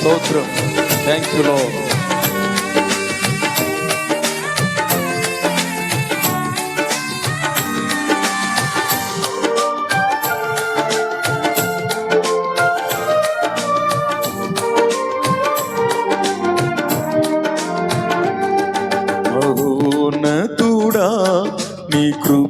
స్తోత్రం. Thank you లో మహోన్నతుడా నీ కృపలో నేను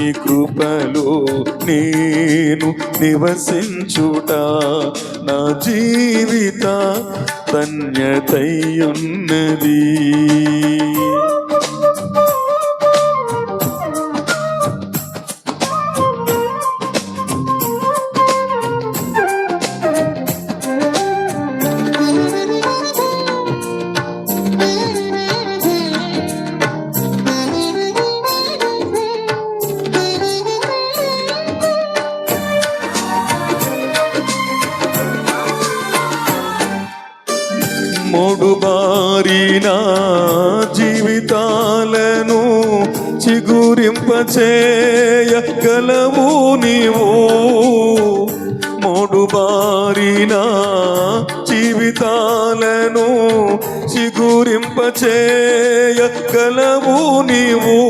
నీ కృపలో నేను నివసించుట నా జీవిత ధన్యతయున్నది చిగురింపచేయగలవు నీవు. మూడు బారిన జీవితాలను చిగురింపచేయగలవు నీవు.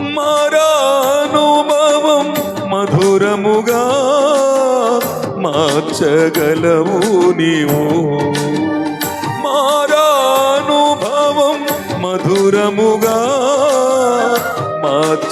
మారానుభవం మధురముగా మార్చగలవు నీవు. మారానుభవం మధురముగా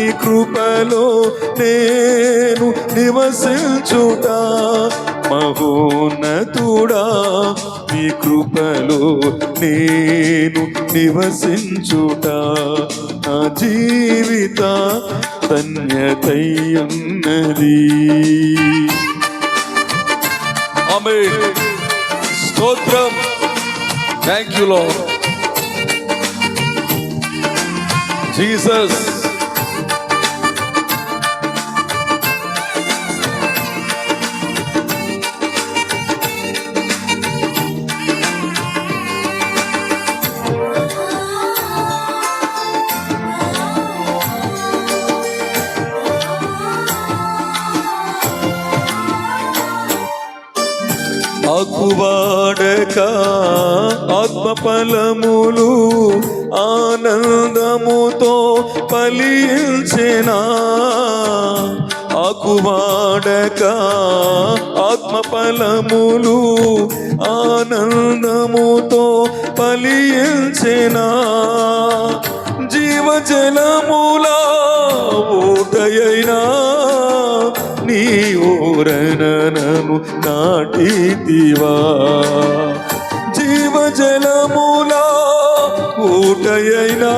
నీ కృపలో నేను నివసించుట మహోన్నతుడా. నీ కృపలో నేను నివసించుట నా జీవిత ధన్యతయున్నది ఆమె స్తోత్రం. థ్యాంక్ యూ లో జీసస్ వాడక ఆత్మఫలములు ఆనందముతో ఫలించెనా. ఆకువాడక ఆత్మఫలములు ఆనందముతో ఫలించెనా. జీవజలములా ఊటయైనా నీ ఊరనను నాటితివా. జీవజలములా ఊటయైనా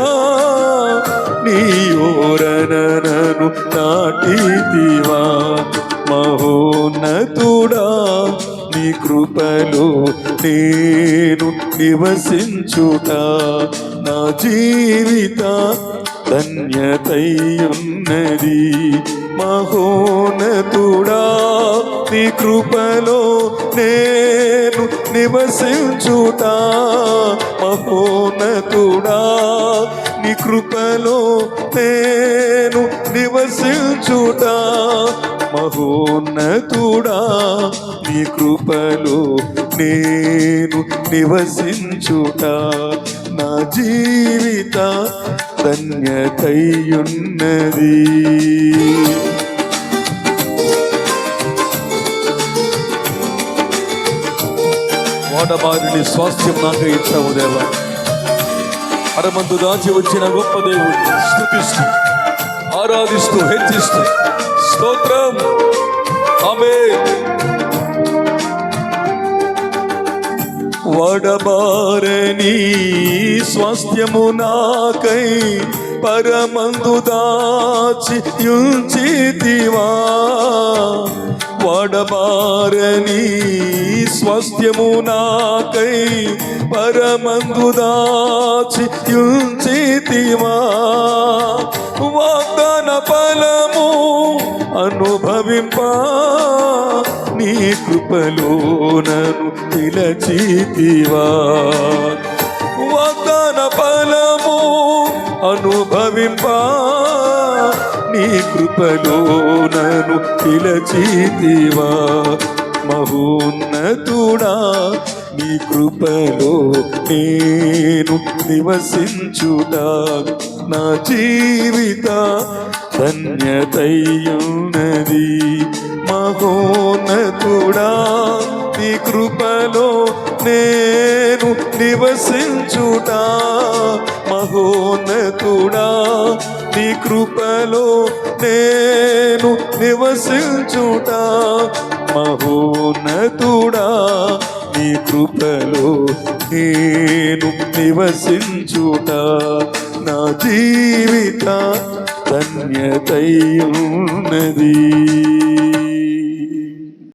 నీ ఊరనను నాటితివా. మహోన్నతుడా నీ కృపలో నేను నివసించుట. నా జీవిత ధన్యతయున్నది. మహోనతుడా నీ కృపలో నేను నివసించుట మహోనతుడా నీ కృపలో నేను నివసించుట మహోన్నతుడా నీ కృపలో నేను నివసించుట నా జీవిత ధన్యతయున్నది వాడబారిని స్వాస్థ్యం నాకు ఇచ్చావు దేవా. అరమందు దాచి వచ్చిన గొప్ప దేవుడు స్థుతిస్తూ ఆరాధిస్తూ హెచ్చిస్తూ. స్తోత్రం. ఆమె వడబారని స్వాస్థ్యము నాకై పరమందు దాచి యుంచితివా. వడబారని స్వాస్థ్యము నాకై పరమందు దాచి యుంచితివా. వాగ్దాన ఫలం అనుభవింప నీ కృపలోనను నన్ను పిలచితివా వాగ్దాన ఫలము అనుభవింప నీ కృపలోనను నన్ను మహోన్నతుడా నీ కృపలో నేను నివసించుట నా జీవిత ధన్యతయ్యున్నది మహోన్నతుడా నీ కృపలో నేను నివసించుట. మహోన్నతుడా నీ కృపలో నేను నివసించుట. మహోన్నతుడా నీ కృపలో నేను నివసించుట. నా జీవిత ధన్యతయున్నది.